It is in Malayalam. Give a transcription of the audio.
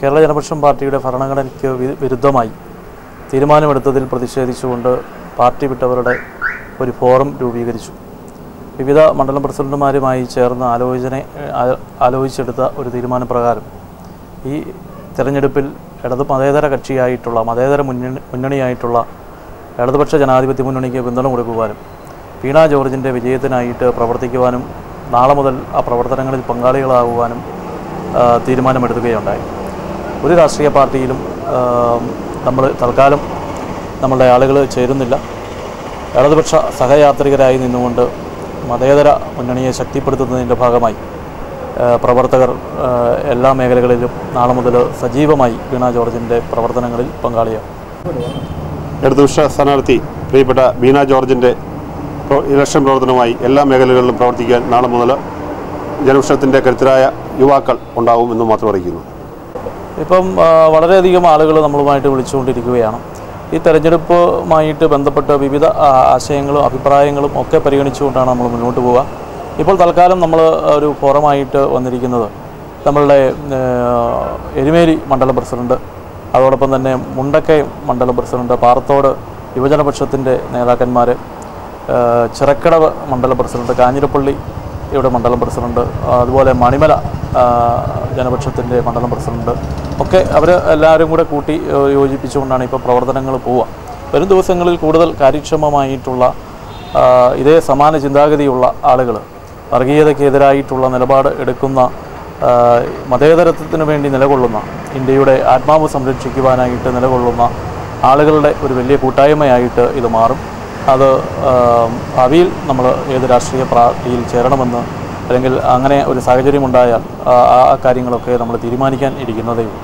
കേരള ജനപക്ഷം പാർട്ടിയുടെ ഭരണഘടനയ്ക്ക് വിരുദ്ധമായി തീരുമാനമെടുത്തതിൽ പ്രതിഷേധിച്ചുകൊണ്ട് പാർട്ടി വിട്ടവരുടെ ഒരു ഫോറം രൂപീകരിച്ചു. വിവിധ മണ്ഡലം പ്രസിഡന്റുമാരുമായി ചേർന്ന് ആലോചന ആലോചിച്ചെടുത്ത ഒരു തീരുമാനപ്രകാരം ഈ തെരഞ്ഞെടുപ്പിൽ ഇടത് മതേതര കക്ഷിയായിട്ടുള്ള മതേതര മുന്നണി മുന്നണിയായിട്ടുള്ള ഇടതുപക്ഷ ജനാധിപത്യ മുന്നണിക്ക് പിന്തുണ കൊടുക്കുവാനും വീണ ജോർജിന്റെ വിജയത്തിനായിട്ട് പ്രവർത്തിക്കുവാനും നാളെ മുതൽ ആ പ്രവർത്തനങ്ങളിൽ പങ്കാളികളാകുവാനും തീരുമാനമെടുക്കുകയുണ്ടായി. ഒരു രാഷ്ട്രീയ പാർട്ടിയിലും നമ്മൾ തൽക്കാലം നമ്മളുടെ ആളുകൾ ചേരുന്നില്ല. ഇടതുപക്ഷ സഹയാത്രികരായി നിന്നുകൊണ്ട് മതേതര മുന്നണിയെ ശക്തിപ്പെടുത്തുന്നതിന്റെ ഭാഗമായി പ്രവർത്തകർ എല്ലാ മേഖലകളിലും നാളെ മുതൽ സജീവമായി വീണ ജോർജിന്റെ പ്രവർത്തനങ്ങളിൽ പങ്കാളിയാകും ഇടതുപക്ഷ സ്ഥാനാർത്ഥി പ്രിയപ്പെട്ട ബീന ജോർജിന്റെ ഇലക്ഷൻ പ്രവർത്തനവുമായി എല്ലാ മേഖലകളിലും പ്രവർത്തിക്കാൻ നാളെ മുതൽ ജനപക്ഷത്തിന്റെ കരുത്തരായ യുവാക്കൾ ഉണ്ടാവും എന്ന് മാത്രം അറിയിക്കുന്നു. ഇപ്പം വളരെയധികം ആളുകൾ നമ്മളുമായിട്ട് വിളിച്ചുകൊണ്ടിരിക്കുകയാണ്. ഈ തെരഞ്ഞെടുപ്പുമായിട്ട് ബന്ധപ്പെട്ട വിവിധ ആശയങ്ങളും അഭിപ്രായങ്ങളും ഒക്കെ പരിഗണിച്ചുകൊണ്ടാണ് നമ്മൾ മുന്നോട്ട് പോവുക. ഇപ്പോൾ തൽക്കാലം നമ്മൾ ഒരു ഫോറമായിട്ട് വന്നിരിക്കുന്നത് നമ്മളുടെ എരുമേരി മണ്ഡലം പ്രസിഡന്റ് അതോടൊപ്പം തന്നെ മുണ്ടക്കയം മണ്ഡലം പ്രസിഡന്റ് പാറത്തോട് യുവജനപക്ഷത്തിന്റെ നേതാക്കന്മാർ ചിറക്കടവ് മണ്ഡലം പ്രസിഡന്റ് കാഞ്ഞിരപ്പള്ളി ഇവിടെ മണ്ഡലം പ്രസിഡന്റ് അതുപോലെ മണിമല ജനപക്ഷത്തിന്റെ മണ്ഡലം പ്രസിഡന്റ് ഒക്കെ അവർ എല്ലാവരും കൂടെ കൂട്ടി യോജിപ്പിച്ചുകൊണ്ടാണ് ഇപ്പോൾ പ്രവർത്തനങ്ങൾ പോവുക. വരും ദിവസങ്ങളിൽ കൂടുതൽ കാര്യക്ഷമമായിട്ടുള്ള ഇതേ സമാന ചിന്താഗതിയുള്ള ആളുകൾ വർഗീയതയ്ക്കെതിരായിട്ടുള്ള നിലപാട് എടുക്കുന്ന മതേതരത്വത്തിന് വേണ്ടി നിലകൊള്ളുന്ന ഇന്ത്യയുടെ ആത്മാവ് സംരക്ഷിക്കുവാനായിട്ട് നിലകൊള്ളുന്ന ആളുകളുടെ ഒരു വലിയ കൂട്ടായ്മയായിട്ട് ഇത് മാറും. അത് ഭാവിയിൽ നമ്മൾ ഏത് രാഷ്ട്രീയ പാർട്ടിയിൽ ചേരണമെന്ന് അല്ലെങ്കിൽ അങ്ങനെ ഒരു സാഹചര്യമുണ്ടായാൽ ആ കാര്യങ്ങളൊക്കെ നമ്മൾ തീരുമാനിക്കാൻ ഇരിക്കുന്നതേ ഉള്ളൂ.